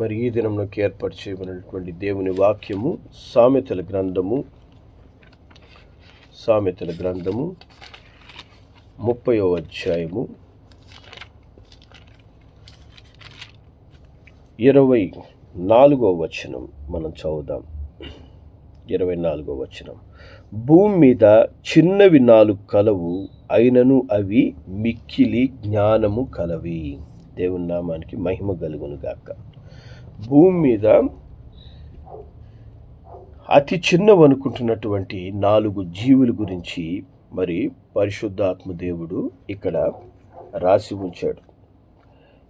మరి ఈ దినంలోకి ఏర్పాటు చేయబడినటువంటి దేవుని వాక్యము సామెతల గ్రంథము సామెతల గ్రంథము ముప్పయో అధ్యాయము ఇరవై నాలుగో వచనం మనం చదువుదాం. ఇరవై నాలుగో వచనం. భూమి మీద చిన్నవి నాలుగు కలవు అయినను అవి మిక్కిలి జ్ఞానము కలవి. దేవుని నామానికి మహిమ కలుగును గాక భూమి మీద అతి చిన్నవనుకుంటున్నటువంటి నాలుగు జీవుల గురించి మరి పరిశుద్ధాత్మ దేవుడు ఇక్కడ రాసి ఉంచాడు.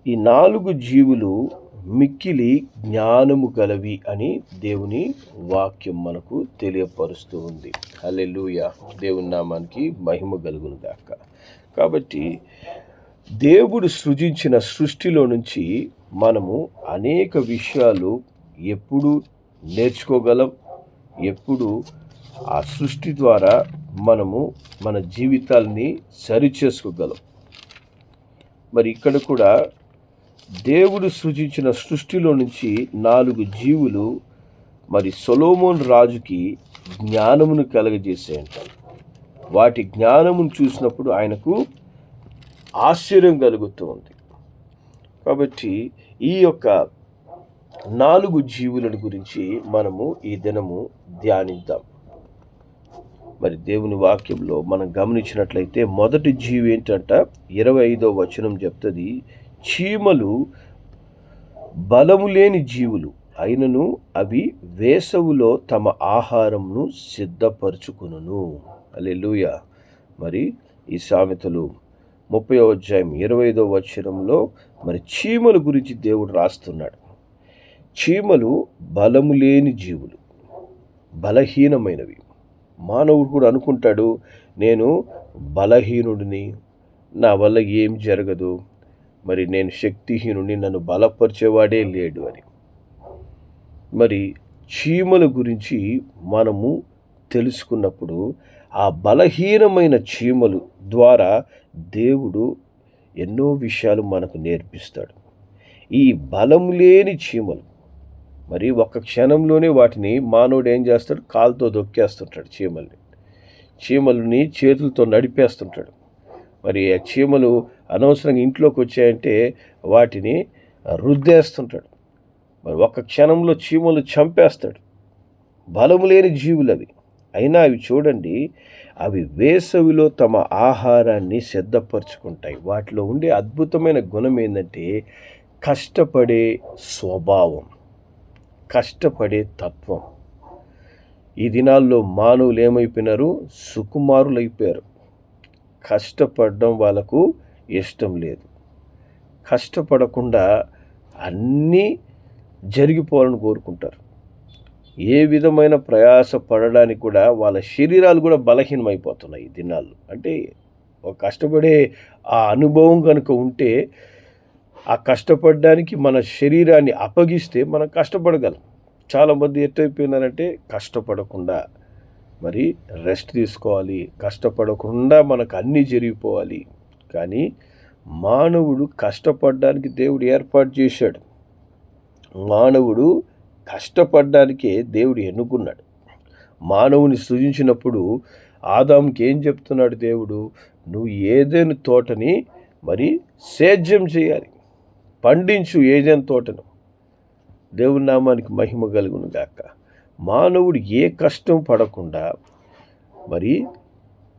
ఈ నాలుగు జీవులు మిక్కిలి జ్ఞానము గలవి అని దేవుని వాక్యం మనకు తెలియపరుస్తూ ఉంది. హల్లెలూయా. దేవుని నామానికి మహిమ కలుగును గాక. కాబట్టి దేవుడు సృజించిన సృష్టిలో నుంచి మనము అనేక విషయాలు ఎప్పుడు నేర్చుకోగలం ఎప్పుడు ఆ సృష్టి ద్వారా మనము మన జీవితాల్ని సరిచేసుకోగలం. మరి ఇక్కడ కూడా దేవుడు సృజించిన సృష్టిలో నుంచి నాలుగు జీవులు మరి సొలోమోన్ రాజుకి జ్ఞానమును కలగజేసాయంట. వాటి జ్ఞానమును చూసినప్పుడు ఆయనకు ఆశ్చర్యం కలుగుతూ ఉంది. కాబట్టి ఈ యొక్క నాలుగు జీవులను గురించి మనము ఈ దినము ధ్యానిద్దాం. మరి దేవుని వాక్యంలో మనం గమనించినట్లయితే మొదటి జీవి ఏంటంట? ఇరవై ఐదో వచనం చెప్తుంది చీమలు బలము లేని జీవులు అయినను అవి వేసవులో తమ ఆహారంను సిద్ధపరచుకును అలెలుయ మరి ఈ సామెతలు ముప్పై అధ్యాయం ఇరవై ఐదో వచనంలో మరి చీమల గురించి దేవుడు రాస్తున్నాడు. చీమలు బలము లేని జీవులు బలహీనమైనవి. మానవుడు కూడా అనుకుంటాడు నేను బలహీనుడిని నా వల్ల ఏం జరగదు మరి నేను శక్తిహీనుడిని నన్ను బలపరిచేవాడే లేడు అని. మరి చీమల గురించి మనము తెలుసుకున్నప్పుడు ఆ బలహీనమైన చీమలు ద్వారా దేవుడు ఎన్నో విషయాలు మనకు నేర్పిస్తాడు. ఈ బలం లేని చీమలు మరి ఒక క్షణంలోనే వాటిని మానవుడు ఏం చేస్తాడు? కాలుతో దొక్కేస్తుంటాడు చీమల్ని. చీమలని చేతులతో నడిపేస్తుంటాడు. మరి ఆ చీమలు అనవసరంగా ఇంట్లోకి వచ్చాయంటే వాటిని రుద్దేస్తుంటాడు. మరి ఒక క్షణంలో చీమలు చంపేస్తాడు. బలము లేని జీవులు అవి అయినా అవి చూడండి అవి వేసవిలో తమ ఆహారాన్ని సిద్ధపరచుకుంటాయి. వాటిలో ఉండే అద్భుతమైన గుణం ఏంటంటే కష్టపడే స్వభావం కష్టపడే తత్వం. ఈ దినాల్లో మానవులు ఏమైపోయినారు? సుకుమారులైపోయారు. కష్టపడడం వాళ్ళకు ఇష్టం లేదు. కష్టపడకుండా అన్నీ జరిగిపోవాలని కోరుకుంటారు. ఏ విధమైన ప్రయాస పడడానికి కూడా వాళ్ళ శరీరాలు కూడా బలహీనమైపోతున్నాయి ఈ దినాల్లో. అంటే ఒక కష్టపడే ఆ అనుభవం కనుక ఉంటే ఆ కష్టపడడానికి మన శరీరాన్ని అప్పగిస్తే మనం కష్టపడగలం. చాలామంది ఎట్టయిపోయినారంటే కష్టపడకుండా మరి రెస్ట్ తీసుకోవాలి. కష్టపడకుండా మనకు అన్నీ జరిగిపోవాలి. కానీ మానవుడు కష్టపడడానికి దేవుడు ఏర్పాటు చేశాడు. మానవుడు కష్టపడ్డానికే దేవుడు ఎన్నుకున్నాడు. మానవుని సృజించినప్పుడు ఆదాంకి ఏం చెప్తున్నాడు దేవుడు? నువ్వు ఏదైనా తోటని మరి సేద్యం చేయాలి. పండించు ఏదైనా తోటను. దేవుని నామానికి మహిమ కలుగును గాక. మానవుడు ఏ కష్టం పడకుండా మరి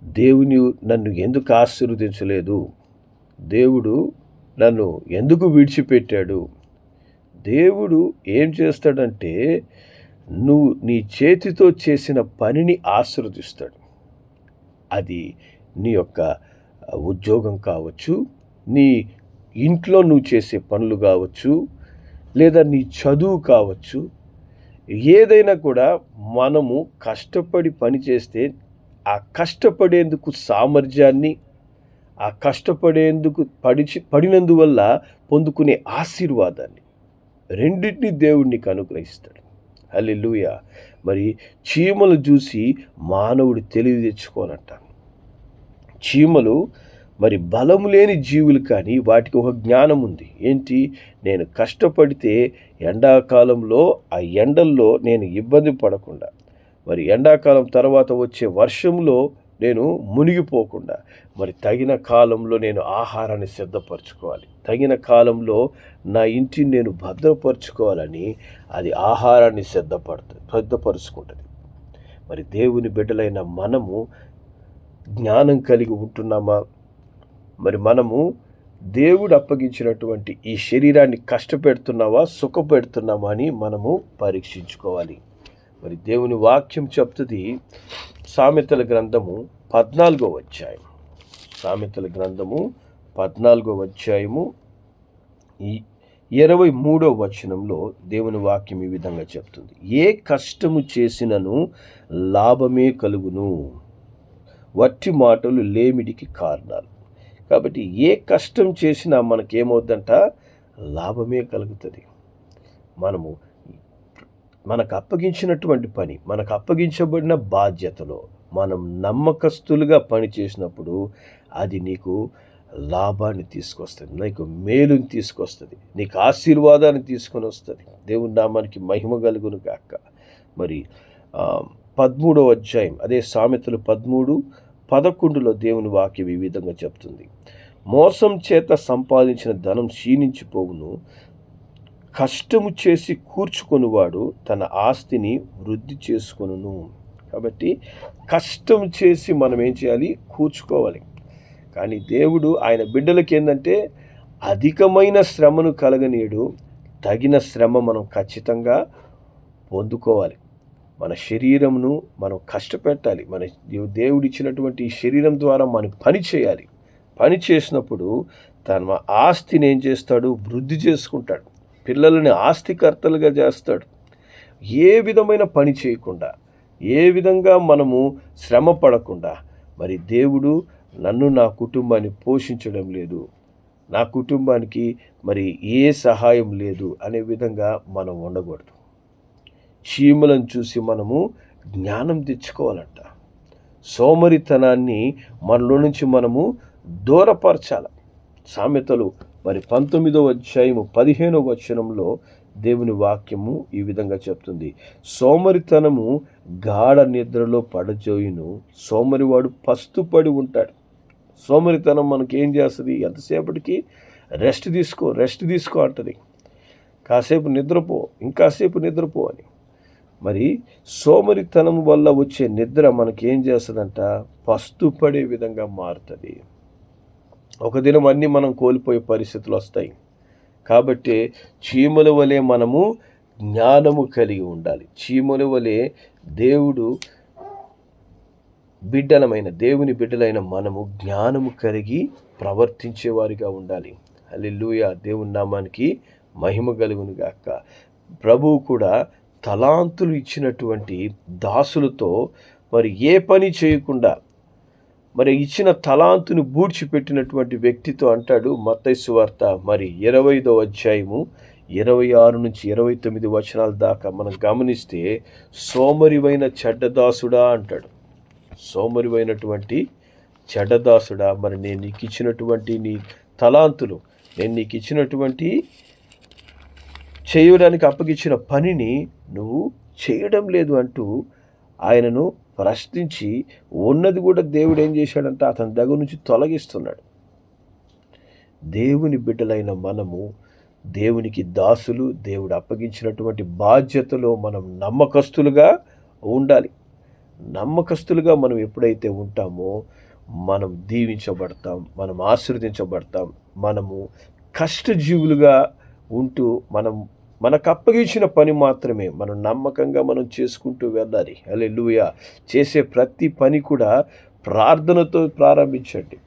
దేవుని నన్ను ఎందుకు ఆశీర్వదించలేదు? దేవుడు నన్ను ఎందుకు విడిచిపెట్టాడు? దేవుడు ఏం చేస్తాడంటే నువ్వు నీ చేతితో చేసిన పనిని ఆశీర్వదిస్తాడు. అది నీ యొక్క ఉద్యోగం కావచ్చు నీ ఇంట్లో నువ్వు చేసే పనులు కావచ్చు లేదా నీ చదువు కావచ్చు ఏదైనా కూడా మనము కష్టపడి పని చేస్తే ఆ కష్టపడేందుకు సామర్థ్యాన్ని ఆ కష్టపడేందుకు పడిచి పడినందువల్ల పొందుకునే ఆశీర్వాదాన్ని. రెండింటినీ దేవుడు నీకు అనుగ్రహిస్తాడు. హల్లెలూయ. మరి చీమలు చూసి మానవుడు తెలివి తెచ్చుకోనంట చీమలు మరి బలము లేని జీవులు కానీ వాటికి ఒక జ్ఞానం ఉంది. ఏంటి? నేను కష్టపడితే ఎండాకాలంలో ఆ ఎండల్లో నేను ఇబ్బంది పడకుండా. మరి ఎండాకాలం తర్వాత వచ్చే వర్షంలో నేను మునిగిపోకుండా మరి తగిన కాలంలో నేను ఆహారాన్ని సిద్ధపరచుకోవాలి. తగిన కాలంలో నా ఇంటిని నేను భద్రపరచుకోవాలని అది ఆహారాన్ని సిద్ధపడుతుంది సిద్ధపరుచుకుంటుంది. మరి దేవుని బిడ్డలైన మనము జ్ఞానం కలిగి ఉంటున్నామా? మరి మనము దేవుడు అప్పగించినటువంటి ఈ శరీరాన్ని కష్టపెడుతున్నావా సుఖపెడుతున్నామా అని మనము పరీక్షించుకోవాలి. మరి దేవుని వాక్యం చెప్తుంది సామెతల గ్రంథము పద్నాలుగో అధ్యాయం సామెతల గ్రంథము పద్నాలుగో అధ్యాయము ఈ ఇరవై మూడో వచనంలో దేవుని వాక్యం ఈ విధంగా చెప్తుంది. ఏ కష్టము చేసినను లాభమే కలుగును. వట్టి మాటలు లేమిడికి కారణాలు. కాబట్టి ఏ కష్టం చేసినా మనకేమవుద్దంట? లాభమే కలుగుతుంది. మనము మనకు అప్పగించినటువంటి పని మనకు అప్పగించబడిన బాధ్యతలో మనం నమ్మకస్తులుగా పని చేసినప్పుడు అది నీకు లాభాన్ని తీసుకొస్తుంది నీకు మేలుని తీసుకొస్తుంది నీకు ఆశీర్వాదాన్ని తీసుకొని వస్తుంది. దేవుని నామానికి మహిమ కలుగును కాక మరి పదమూడవ అధ్యాయం అదే సామెతలు పదమూడు పదకొండులో దేవుని వాక్యం ఈ విధంగా చెప్తుంది. మోసం చేత సంపాదించిన ధనం క్షీణించిపోవును కష్టము చేసి కూర్చుకొనివాడు తన ఆస్తిని వృద్ధి చేసుకొను కాబట్టి కష్టం చేసి మనం ఏం చేయాలి? కూర్చుకోవాలి. కానీ దేవుడు ఆయన బిడ్డలకి ఏంటంటే అధికమైన శ్రమను కలగనీడు తగిన శ్రమ మనం ఖచ్చితంగా పొందుకోవాలి. మన శరీరంను మనం కష్టపెట్టాలి. మన దేవుడు ఇచ్చినటువంటి శరీరం ద్వారా మనం పని చేయాలి. పని చేసినప్పుడు తన ఆస్తిని ఏం చేస్తాడు? వృద్ధి చేసుకుంటాడు. పిల్లలని ఆస్తికర్తలుగా చేస్తాడు. ఏ విధమైన పని చేయకుండా ఏ విధంగా మనము శ్రమ పడకుండా మరి దేవుడు నన్ను నా కుటుంబాన్ని పోషించడం లేదు. నా కుటుంబానికి మరి ఏ సహాయం లేదు అనే విధంగా మనం ఉండకూడదు. చీమలను చూసి మనము జ్ఞానం తెచ్చుకోవాలంట. సోమరితనాన్ని మనలో నుంచి మనము దూరపరచాలి. సామెతలు మరి పంతొమ్మిదవ అధ్యాయము పదిహేనవ వచనంలో దేవుని వాక్యము ఈ విధంగా చెప్తుంది. సోమరితనము గాఢ నిద్రలో పడజోయును సోమరివాడు పస్తుపడి ఉంటాడు. సోమరితనం మనకి ఏం చేస్తుంది? ఎంతసేపటికి? రెస్ట్ తీసుకో రెస్ట్ తీసుకో అంటది. కాసేపు నిద్రపో ఇంకాసేపు నిద్రపో అని. మరి సోమరితనం వల్ల వచ్చే నిద్ర మనకేం చేస్తుందంట? పస్తుపడే విధంగా మారుతుంది. ఒక దినం అన్నీ మనం కోల్పోయే పరిస్థితులు వస్తాయి. కాబట్టి చీమల వలె మనము జ్ఞానము కలిగి ఉండాలి. చీమల వలె దేవుడు బిడ్డలమైన దేవుని బిడ్డలైన మనము జ్ఞానము కలిగి ప్రవర్తించేవారిగా ఉండాలి. అల్లెలుయ దేవుని నామానికి మహిమ కలుగును గాక. ప్రభువు కూడా తలాంతులు ఇచ్చినటువంటి దాసులతో మరి ఏ పని చేయకుండా మరి ఇచ్చిన తలాంతును బూడ్చిపెట్టినటువంటి వ్యక్తితో అంటాడు మత్తైసు వార్త. మరి ఇరవైదో అధ్యాయము ఇరవై ఆరు నుంచి ఇరవై తొమ్మిది వచనాల దాకా మనం గమనిస్తే సోమరివైన చెడ్డదాసుడా అంటాడు. సోమరివైనటువంటి చెడ్డదాసుడా మరి నేను నీకు ఇచ్చినటువంటి నీ తలాంతులు నేను నీకు ఇచ్చినటువంటి చేయడానికి అప్పగించిన పనిని నువ్వు చేయడం లేదు అంటూ ఆయనను ప్రశ్నించి ఉన్నది కూడా దేవుడు ఏం చేశాడంటే అతని దగ్గర నుంచి తొలగిస్తున్నాడు. దేవుని బిడ్డలైన మనము దేవునికి దాసులు దేవుడు అప్పగించినటువంటి బాధ్యతలో మనం నమ్మకస్తులుగా ఉండాలి. నమ్మకస్తులుగా మనం ఎప్పుడైతే ఉంటామో మనం దీవించబడతాం మనం ఆశీర్వదించబడతాం మనము కష్టజీవులుగా ఉంటూ మనం మనకు అప్పగించిన పని మాత్రమే. మనం నమ్మకంగా మనం చేసుకుంటూ వెళ్ళాలి. అలే చేసే ప్రతి పని కూడా ప్రార్థనతో ప్రారంభించండి.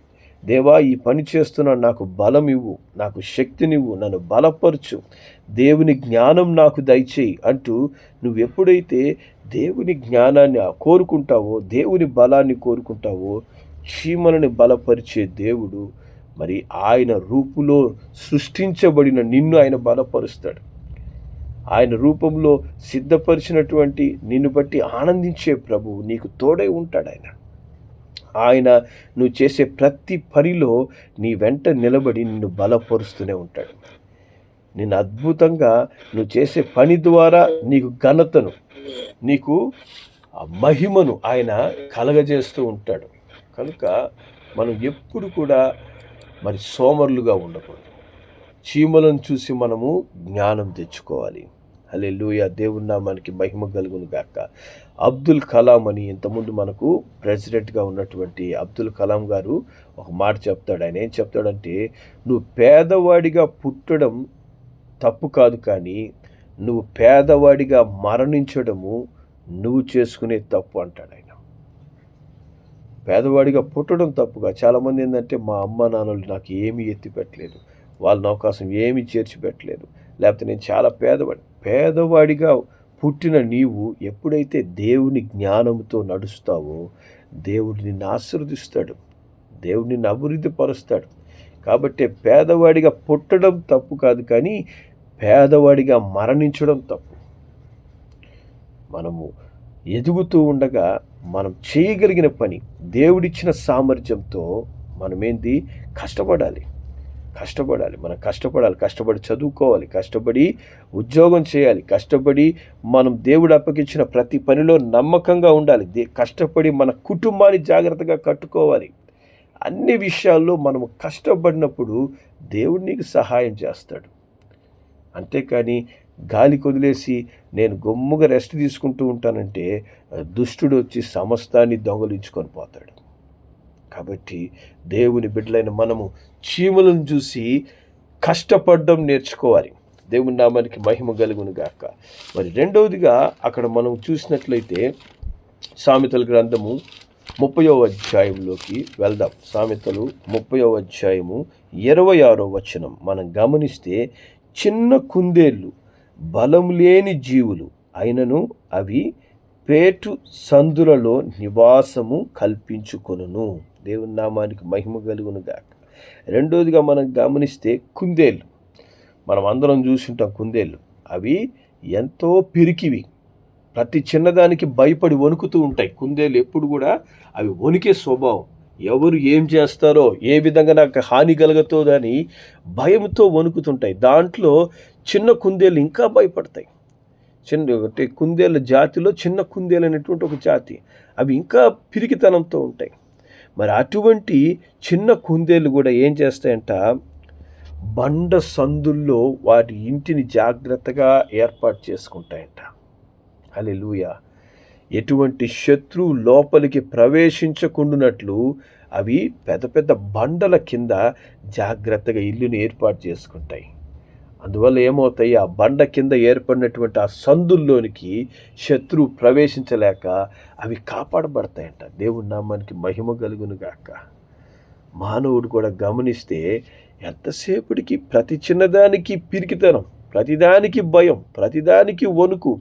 దేవా ఈ పని చేస్తున్న నాకు బలం ఇవ్వు. నాకు శక్తినివ్వు నన్ను బలపరచు. దేవుని జ్ఞానం నాకు దయచేయి అంటూ నువ్వు ఎప్పుడైతే దేవుని జ్ఞానాన్ని కోరుకుంటావో దేవుని బలాన్ని కోరుకుంటావో చీమలని బలపరిచే దేవుడు. మరి ఆయన రూపులో సృష్టించబడిన నిన్ను ఆయన బలపరుస్తాడు. ఆయన రూపంలో సిద్ధపరిచినటువంటి నిన్ను బట్టి ఆనందించే ప్రభువు నీకు తోడై ఉంటాడు ఆయన. ఆయన నువ్వు చేసే ప్రతి పనిలో నీ వెంట నిలబడి నిన్ను బలపరుస్తూనే ఉంటాడు. నిన్ను అద్భుతంగా నువ్వు చేసే పని ద్వారా నీకు ఘనతను నీకు మహిమను ఆయన కలగజేస్తూ ఉంటాడు. కనుక మనం ఎప్పుడు కూడా మరి సోమరులుగా ఉండకూడదు. చీమలను చూసి మనము జ్ఞానం తెచ్చుకోవాలి. అలే లూయ దేవుని నామానికి మహిమ కలుగును గాక. అబ్దుల్ కలాం అని ఇంతకుముందు మనకు ప్రెసిడెంట్గా ఉన్నటువంటి అబ్దుల్ కలాం గారు ఒక మాట చెప్తాడు. ఆయన ఏం చెప్తాడంటే నువ్వు పేదవాడిగా పుట్టడం తప్పు కాదు కానీ నువ్వు పేదవాడిగా మరణించడము నువ్వు చేసుకునే తప్పు అంటాడు ఆయన. పేదవాడిగా పుట్టడం తప్పుగా చాలామంది ఏంటంటే మా అమ్మ నాన్నలు నాకు ఏమీ ఎత్తి పెట్టలేదు వాళ్ళని అవకాశం ఏమీ చేర్చి పెట్టలేదు లేకపోతే నేను చాలా పేదవాడి పేదవాడిగా పుట్టిన నీవు ఎప్పుడైతే దేవుని జ్ఞానంతో నడుస్తావో దేవుడు నిన్ను ఆశీర్వదిస్తాడు. దేవుడు నిన్ను అభివృద్ధి పరుస్తాడు కాబట్టి పేదవాడిగా పుట్టడం తప్పు కాదు కానీ పేదవాడిగా మరణించడం తప్పు. మనము ఎదుగుతూ ఉండగా మనం చేయగలిగిన పని దేవుడిచ్చిన సామర్థ్యంతో మనమేంది? కష్టపడాలి. కష్టపడాలి. మనం కష్టపడాలి. కష్టపడి చదువుకోవాలి. కష్టపడి ఉద్యోగం చేయాలి. కష్టపడి మనం దేవుడు అప్పగించిన ప్రతి పనిలో నమ్మకంగా ఉండాలి. దే కష్టపడి మన కుటుంబాన్ని జాగ్రత్తగా కట్టుకోవాలి. అన్ని విషయాల్లో మనము కష్టపడినప్పుడు దేవుడు నీకు సహాయం చేస్తాడు. అంతేకాని గాలి కొదిలేసి నేను గొమ్ముగా రెస్ట్ తీసుకుంటూ ఉంటానంటే దుష్టుడు వచ్చి సమస్తాన్ని దొంగలించుకొని పోతాడు. కాబట్టి దేవుని బిడ్డలైన మనము చీమలను చూసి కష్టపడడం నేర్చుకోవాలి. దేవుని నామానికి మహిమ కలుగును గాక. మరి రెండవదిగా అక్కడ మనం చూసినట్లయితే సామెతల గ్రంథము ముప్పయో అధ్యాయంలోకి వెళ్దాం. సామెతలు ముప్పయో అధ్యాయము ఇరవై ఆరో వచనం. మనం గమనిస్తే చిన్న కుందేళ్ళు బలం లేని జీవులు అయినను అవి పేటు సందులలో నివాసము కల్పించుకొనును. దేవుని నామానికి మహిమ కలుగును గాక. రెండోదిగా మనం గమనిస్తే కుందేళ్ళు మనం అందరం చూసుంటాం కుందేళ్ళు అవి ఎంతో పిరికివి. ప్రతి చిన్నదానికి భయపడి వణుకుతూ ఉంటాయి. కుందేలు ఎప్పుడు కూడా అవి వణికే స్వభావం. ఎవరు ఏం చేస్తారో ఏ విధంగా నాకు హాని కలగతోదని భయంతో వణుకుతుంటాయి. దాంట్లో చిన్న కుందేలు ఇంకా భయపడతాయి. చిన్న అంటే కుందేళ్ళ జాతిలో చిన్న కుందేలు అనేటువంటి ఒక జాతి. అవి ఇంకా పిరికితనంతో ఉంటాయి. మరి అటువంటి చిన్న కుందేలు కూడా ఏం చేస్తాయంట? బండ సందుల్లో వాటి ఇంటిని జాగ్రత్తగా ఏర్పాటు చేసుకుంటాయంట. అలే లూయ ఎటువంటి శత్రువు లోపలికి ప్రవేశించకుండానట్లు అవి పెద్ద పెద్ద బండల కింద జాగ్రత్తగా ఇల్లుని ఏర్పాటు చేసుకుంటాయి. అందువల్ల ఏమవుతాయి? ఆ బండ కింద ఏర్పడినటువంటి ఆ సందుల్లోనికి శత్రువు ప్రవేశించలేక అవి కాపాడబడతాయంట. దేవుడి నామానికి మహిమ కలుగును గాక. మానవుడు కూడా గమనిస్తే ఎంతసేపటికి ప్రతి చిన్నదానికి పిరికితనం ప్రతిదానికి భయం ప్రతిదానికి వణుకు.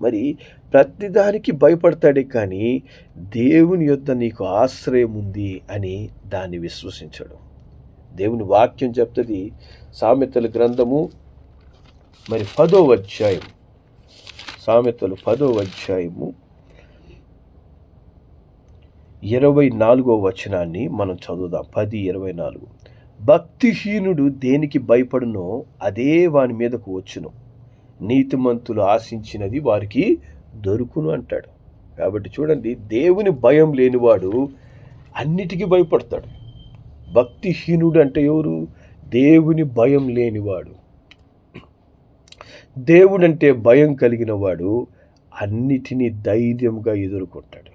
మరి ప్రతిదానికి భయపడతాడే కానీ దేవుని యొద్ద నీకు ఆశ్రయం ఉంది అని దాన్ని విశ్వసించడం. దేవుని వాక్యం చెప్తుంది సామెతల గ్రంథము. మరి పదో అధ్యాయం సామెతలు పదో అధ్యాయము. ఇరవై నాలుగో వచనాన్ని మనం చదువుదాం. పది ఇరవై నాలుగు. భక్తిహీనుడు దేనికి భయపడునో అదే వాని మీదకు వచ్చును. నీతిమంతులు ఆశించినది వారికి దొరుకును అంటాడు. కాబట్టి చూడండి దేవుని భయం లేనివాడు అన్నిటికీ భయపడతాడు. భక్తిహీనుడు అంటే ఎవరు? దేవుని భయం లేనివాడు. దేవుడంటే భయం కలిగిన వాడు అన్నిటినీ ధైర్యంగా ఎదుర్కొంటాడు.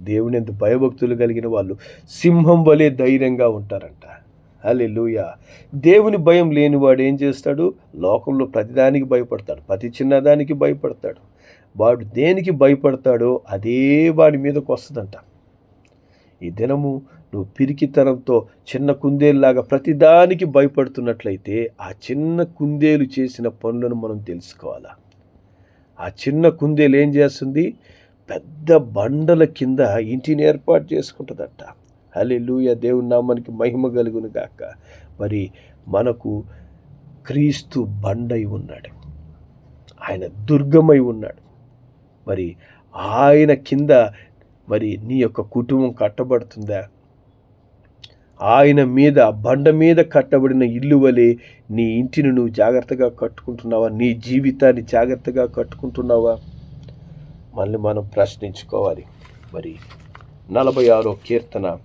దేవుని ఎంత భయభక్తులు కలిగిన వాళ్ళు సింహం వలె ధైర్యంగా ఉంటారంట. అలే లూయ దేవుని భయం లేనివాడు ఏం చేస్తాడు? లోకంలో ప్రతిదానికి భయపడతాడు. ప్రతి చిన్నదానికి భయపడతాడు. వాడు దేనికి భయపడతాడో అదే వాడి మీదకు వస్తుందంట. ఈ దినము నువ్వు పిరికితనంతో చిన్న కుందేలులాగా ప్రతిదానికి భయపడుతున్నట్లయితే ఆ చిన్న కుందేలు చేసిన పనులను మనం తెలుసుకోవాలా? ఆ చిన్న కుందేలు ఏం చేస్తుంది? పెద్ద బండల కింద ఇంటిని ఏర్పాటు చేసుకుంటుందట. అలే లూయ దేవుని నామానికి మహిమ కలుగును గాక. మరి మనకు క్రీస్తు బండై ఉన్నాడు. ఆయన దుర్గమై ఉన్నాడు. మరి ఆయన కింద మరి నీ యొక్క కుటుంబం కట్టబడుతుందా? ఆయన మీద బండ మీద కట్టబడిన ఇల్లు వలె నీ ఇంటిని నువ్వు జాగ్రత్తగా కట్టుకుంటున్నావా? నీ జీవితాన్ని జాగ్రత్తగా కట్టుకుంటున్నావా? మళ్ళీ మనం ప్రశ్నించుకోవాలి. మరి నలభై ఆరో కీర్తన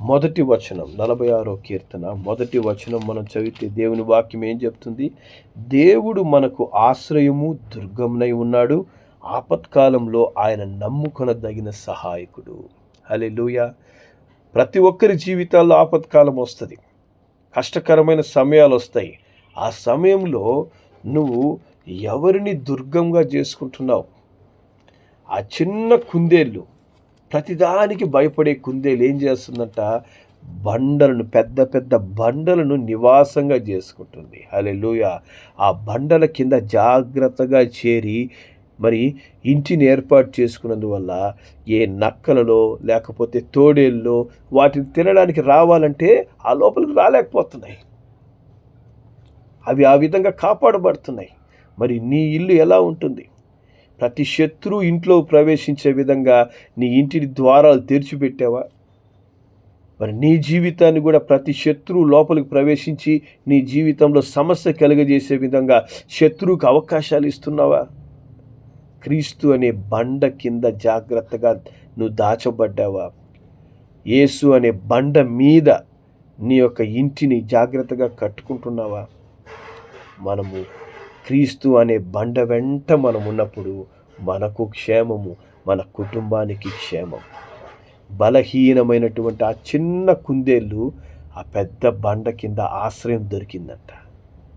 మొదటి వచనం నలభై ఆరో కీర్తన మొదటి వచనం మనం చదివితే దేవుని వాక్యం ఏం చెప్తుంది? దేవుడు మనకు ఆశ్రయము దుర్గమునై ఉన్నాడు. ఆపత్కాలంలో ఆయన నమ్ముకొనదగిన సహాయకుడు. హలే ప్రతి ఒక్కరి జీవితాల్లో ఆపత్కాలం వస్తుంది. కష్టకరమైన సమయాలు వస్తాయి ఆ సమయంలో నువ్వు ఎవరిని దుర్గంగా చేసుకుంటున్నావు? ఆ చిన్న కుందేళ్ళు ప్రతిదానికి భయపడే కుందేలు ఏం చేస్తుందంట? బండలను పెద్ద పెద్ద బండలను నివాసంగా చేసుకుంటుంది. హలెలుయ ఆ బండల కింద జాగ్రత్తగా చేరి మరి ఇంటిని ఏర్పాటు చేసుకున్నందువల్ల ఏ నక్కలలో లేకపోతే తోడేళ్ళలో వాటిని తినడానికి రావాలంటే ఆ లోపలికి రాలేకపోతున్నాయి. అవి ఆ విధంగా కాపాడబడుతున్నాయి. మరి నీ ఇల్లు ఎలా ఉంటుంది? ప్రతి శత్రువు ఇంట్లో ప్రవేశించే విధంగా నీ ఇంటిని ద్వారాలు తెరిచిపెట్టావా? మరి నీ జీవితాన్ని కూడా ప్రతి శత్రువు లోపలికి ప్రవేశించి నీ జీవితంలో సమస్య కలుగజేసే విధంగా శత్రువుకి అవకాశాలు ఇస్తున్నావా? క్రీస్తు అనే బండ కింద జాగ్రత్తగా నువ్వు దాచబడ్డావా? యేసు అనే బండ మీద నీ యొక్క ఇంటిని జాగ్రత్తగా కట్టుకుంటున్నావా? మనము క్రీస్తు అనే బండ వెంట మనం ఉన్నప్పుడు మనకు క్షేమము మన కుటుంబానికి క్షేమం. బలహీనమైనటువంటి ఆ చిన్న కుందేళ్ళు ఆ పెద్ద బండ కింద ఆశ్రయం దొరికిందంట.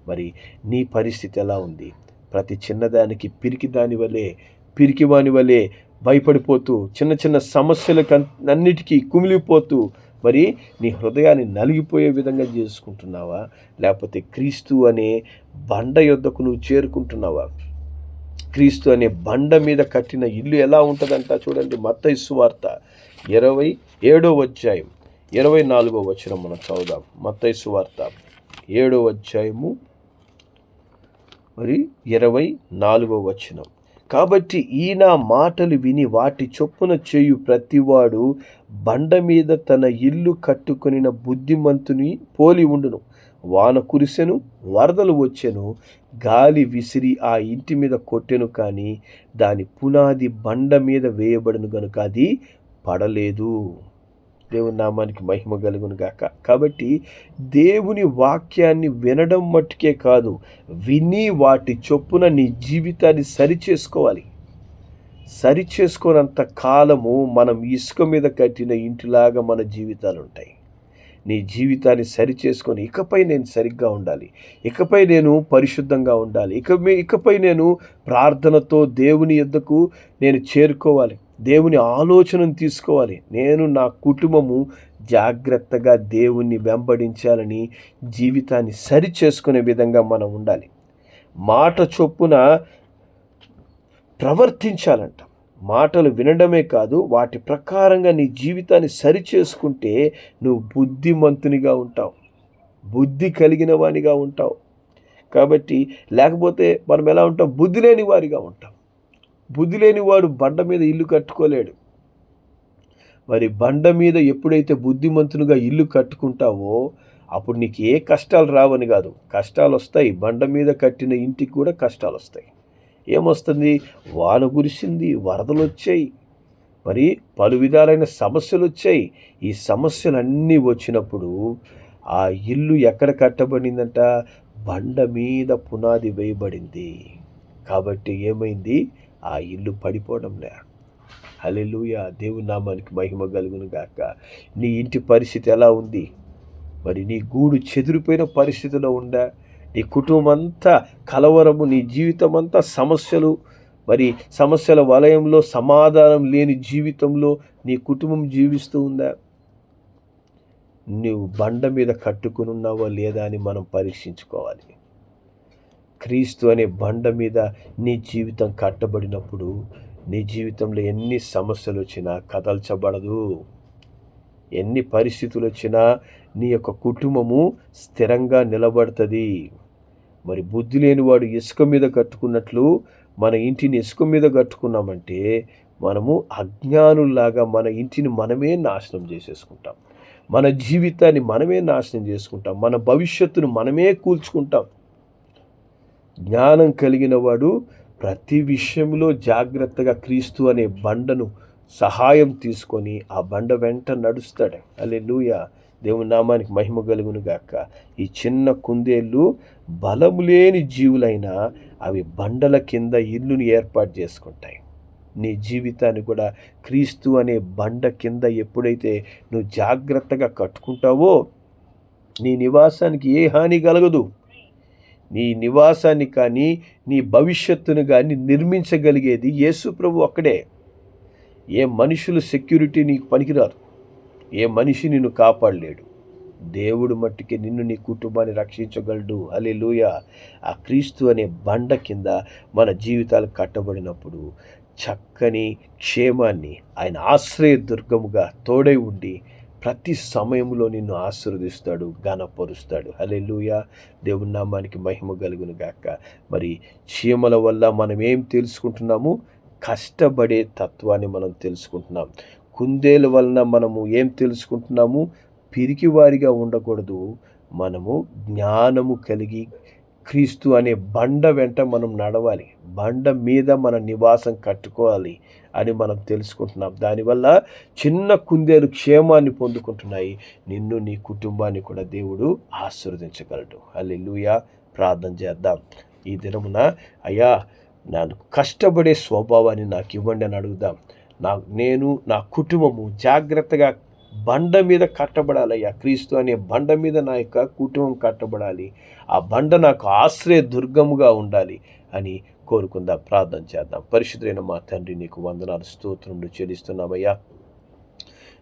మరి నీ పరిస్థితి ఎలా ఉంది? ప్రతి చిన్నదానికి పిరికి దాని వలె పిరికివాని వలె భయపడిపోతూ చిన్న చిన్న సమస్యలకు అన్నిటికీ కుమిలిపోతూ మరి నీ హృదయాన్ని నలిగిపోయే విధంగా చేసుకుంటున్నావా? లేకపోతే క్రీస్తు అనే బండ యొద్దకు నువ్వు చేరుకుంటున్నావా? క్రీస్తు అనే బండ మీద కట్టిన ఇల్లు ఎలా ఉంటుందంట చూడండి మత్త వార్త ఇరవై ఏడో అధ్యాయం ఇరవై నాలుగో వచ్చిన మనం చదువుదాం. మత్త వార్త ఏడో అధ్యాయము మరి ఇరవై నాలుగో వచనం. కాబట్టి ఈయన మాటలు విని వాటి చొప్పున చేయు ప్రతివాడు బండ మీద తన ఇల్లు కట్టుకొనిన బుద్ధిమంతుని పోలి ఉండును. వాన కురిసెను వరదలు వచ్చెను గాలి విసిరి ఆ ఇంటి మీద కొట్టెను కానీ దాని పునాది బండ మీద వేయబడను గనుక అది పడలేదు. దేవుని నామానికి మహిమ కలుగును గాక. కాబట్టి దేవుని వాక్యాన్ని వినడం మట్టుకే కాదు విని వాటి చొప్పున నీ జీవితాన్ని సరిచేసుకోవాలి. సరిచేసుకోనంత కాలము మనం ఇసుక మీద కట్టిన ఇంటిలాగా మన జీవితాలు ఉంటాయి నీ జీవితాన్ని సరిచేసుకొని ఇకపై నేను సరిగ్గా ఉండాలి. ఇకపై నేను పరిశుద్ధంగా ఉండాలి. ఇక ఇకపై నేను ప్రార్థనతో దేవుని ఎద్దకు నేను చేరుకోవాలి. దేవుని ఆలోచనను తీసుకోవాలి. నేను నా కుటుంబము జాగ్రత్తగా దేవుణ్ణి వెంబడించాలని జీవితాన్ని సరి చేసుకునే విధంగా మనం ఉండాలి. మాట చొప్పున ప్రవర్తించాలంట. మాటలు వినడమే కాదు వాటి ప్రకారంగా నీ జీవితాన్ని సరి చేసుకుంటే నువ్వు బుద్ధిమంతునిగా ఉంటావు. బుద్ధి కలిగిన వానిగా ఉంటావు. కాబట్టి లేకపోతే మనం ఎలా ఉంటాం? బుద్ధి లేని వారిగా ఉంటాం. బుద్ధి లేని వాడు బండ మీద ఇల్లు కట్టుకోలేడు. మరి బండ మీద ఎప్పుడైతే బుద్ధిమంతునిగా ఇల్లు కట్టుకుంటావో అప్పుడు నీకు ఏ కష్టాలు రావని కాదు. కష్టాలు వస్తాయి. బండ మీద కట్టిన ఇంటికి కూడా కష్టాలు వస్తాయి. ఏమొస్తుంది? వాన కురిసింది వరదలు వచ్చాయి. మరి పలు విధాలైన సమస్యలు వచ్చాయి. ఈ సమస్యలన్నీ వచ్చినప్పుడు ఆ ఇల్లు ఎక్కడ కట్టబడిందంట? బండ మీద పునాది వేయబడింది. కాబట్టి ఏమైంది? ఆ ఇల్లు పడిపోవడంలే హలెలుయ దేవుని నామానికి మహిమ కలుగును గాక. నీ ఇంటి పరిస్థితి ఎలా ఉంది? మరి నీ గూడు చెదిరిపోయిన పరిస్థితిలో ఉందా నీ కుటుంబం అంతా కలవరము నీ జీవితం అంతా సమస్యలు. మరి సమస్యల వలయంలో సమాధానం లేని జీవితంలో నీ కుటుంబం జీవిస్తూ ఉందా? నువ్వు బండ మీద కట్టుకుని ఉన్నావా లేదా అని మనం పరీక్షించుకోవాలి. క్రీస్తు అనే బండ మీద నీ జీవితం కట్టబడినప్పుడు నీ జీవితంలో ఎన్ని సమస్యలు వచ్చినా కదల్చబడదు. ఎన్ని పరిస్థితులు వచ్చినా నీ యొక్క కుటుంబము స్థిరంగా నిలబడుతుంది. మరి బుద్ధి లేనివాడు ఇసుక మీద కట్టుకున్నట్లు మన ఇంటిని ఇసుక మీద కట్టుకున్నామంటే మనము అజ్ఞానుల్లాగా మన ఇంటిని మనమే నాశనం చేసేసుకుంటాం. మన జీవితాన్ని మనమే నాశనం చేసుకుంటాం. మన భవిష్యత్తును మనమే కూల్చుకుంటాం. జ్ఞానం కలిగిన వాడు ప్రతి విషయంలో జాగ్రత్తగా క్రీస్తు అనే బండను సహాయం తీసుకొని ఆ బండ వెంట నడుస్తాడు. అలే లూయ దేవుని నామానికి మహిమ కలుగును గాక ఈ చిన్న కుందేళ్ళు బలము లేని జీవులైనా అవి బండల కింద ఇల్లుని ఏర్పాటు చేసుకుంటాయి. నీ జీవితాన్ని కూడా క్రీస్తు అనే బండ కింద ఎప్పుడైతే నువ్వు జాగ్రత్తగా కట్టుకుంటావో నీ నివాసానికి ఏ హాని కలగదు. నీ నివాసాన్ని కానీ నీ భవిష్యత్తును కానీ నిర్మించగలిగేది యేసు ప్రభు అక్కడే. ఏ మనుషులు సెక్యూరిటీ నీకు పనికిరారు. ఏ మనిషి నిన్ను కాపాడలేడు. దేవుడు మట్టికి నిన్ను నీ కుటుంబాన్ని రక్షించగలడు. అలే లూయ ఆ క్రీస్తు అనే బండ కింద మన జీవితాలు కట్టబడినప్పుడు చక్కని క్షేమాన్ని ఆయన ఆశ్రయ దుర్గముగా తోడై ఉండి ప్రతి సమయంలో నిన్ను ఆశీర్వదిస్తాడు ఘనపరుస్తాడు. హలే దేవుని నామానికి మహిమ కలుగును గాక. మరి చీమల వల్ల మనం ఏం తెలుసుకుంటున్నాము? కష్టపడే తత్వాన్ని మనం తెలుసుకుంటున్నాం. కుందేల వలన మనము ఏం తెలుసుకుంటున్నాము? పిరికివారిగా ఉండకూడదు. మనము జ్ఞానము కలిగి క్రీస్తు అనే బండ వెంట మనం నడవాలి. బండ మీద మన నివాసం కట్టుకోవాలి అని మనం తెలుసుకుంటున్నాం. దానివల్ల చిన్న కుందేలు క్షేమాన్ని పొందుకుంటున్నాయి. నిన్ను నీ కుటుంబాన్ని కూడా దేవుడు ఆశీర్వదించగలడు. అల్లెలుయా ప్రార్థన చేద్దాం. ఈ దినమున అయ్యా నన్ను కష్టపడే స్వభావాన్ని నాకు ఇవ్వండి అని అడుగుదాం. నా నేను నా కుటుంబము జాగ్రత్తగా బండ మీద కట్టబడాలయ్యా క్రీస్తు అనే బండ మీద నా యొక్క కుటుంబం కట్టబడాలి. ఆ బండ నాకు ఆశ్రయ దుర్గముగా ఉండాలి అని కోరుకుందాం. ప్రార్థన చేద్దాం. పరిశుద్ధైన మా తండ్రి నీకు వందనాలు స్తోత్రములు చెల్లిస్తున్నామయ్యా.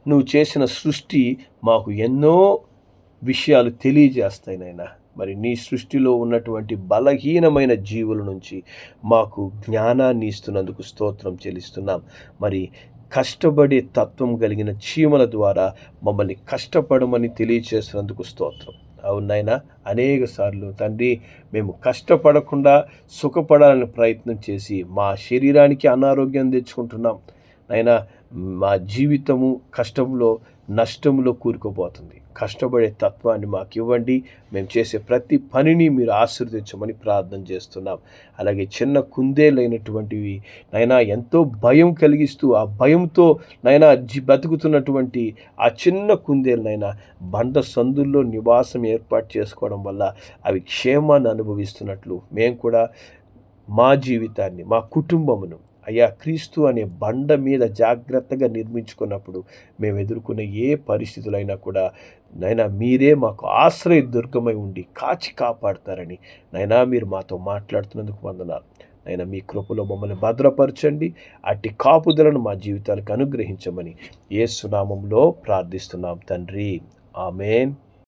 నువ్వు చేసిన సృష్టి మాకు ఎన్నో విషయాలు తెలియజేస్తాయి నాయన మరి నీ సృష్టిలో ఉన్నటువంటి బలహీనమైన జీవుల నుంచి మాకు జ్ఞానాన్ని ఇస్తున్నందుకు స్తోత్రం చెల్లిస్తున్నాం. మరి కష్టపడే తత్వం కలిగిన చీమల ద్వారా మమ్మల్ని కష్టపడమని తెలియచేసినందుకు స్తోత్రం. అవునైనా అనేక సార్లు తండ్రి మేము కష్టపడకుండా సుఖపడాలని ప్రయత్నం చేసి మా శరీరానికి అనారోగ్యం తెచ్చుకుంటున్నాం. అయినా మా జీవితము కష్టంలో నష్టంలో కూరుకుపోతుంది. కష్టపడే తత్వాన్ని మాకు ఇవ్వండి. మేము చేసే ప్రతి పనిని మీరు ఆశీర్వదించమని ప్రార్థన చేస్తున్నాం. అలాగే చిన్న కుందేలైనటువంటివి నైనా ఎంతో భయం కలిగిస్తూ ఆ భయంతో నైనా బతుకుతున్నటువంటి ఆ చిన్న కుందేలనైనా బండ సందుల్లో నివాసం ఏర్పాటు చేసుకోవడం వల్ల అవి క్షేమాన్ని అనుభవిస్తున్నట్లు మేము కూడా మా జీవితాన్ని మా కుటుంబమును అయ్యా క్రీస్తు అనే బండ మీద జాగ్రత్తగా నిర్మించుకున్నప్పుడు మేము ఎదుర్కొనే ఏ పరిస్థితులైనా కూడా నైనా మీరే మాకు ఆశ్రయ దుర్గమై ఉండి కాచి కాపాడతారని నైనా మీరు మాతో మాట్లాడుతున్నందుకు వందనాలు. అయినా మీ కృపలో మమ్మల్ని భద్రపరచండి అట్టి కాపుదలను మా జీవితాలకు అనుగ్రహించమని ఏ సునామంలో ప్రార్థిస్తున్నాం తండ్రి. ఆమెన్.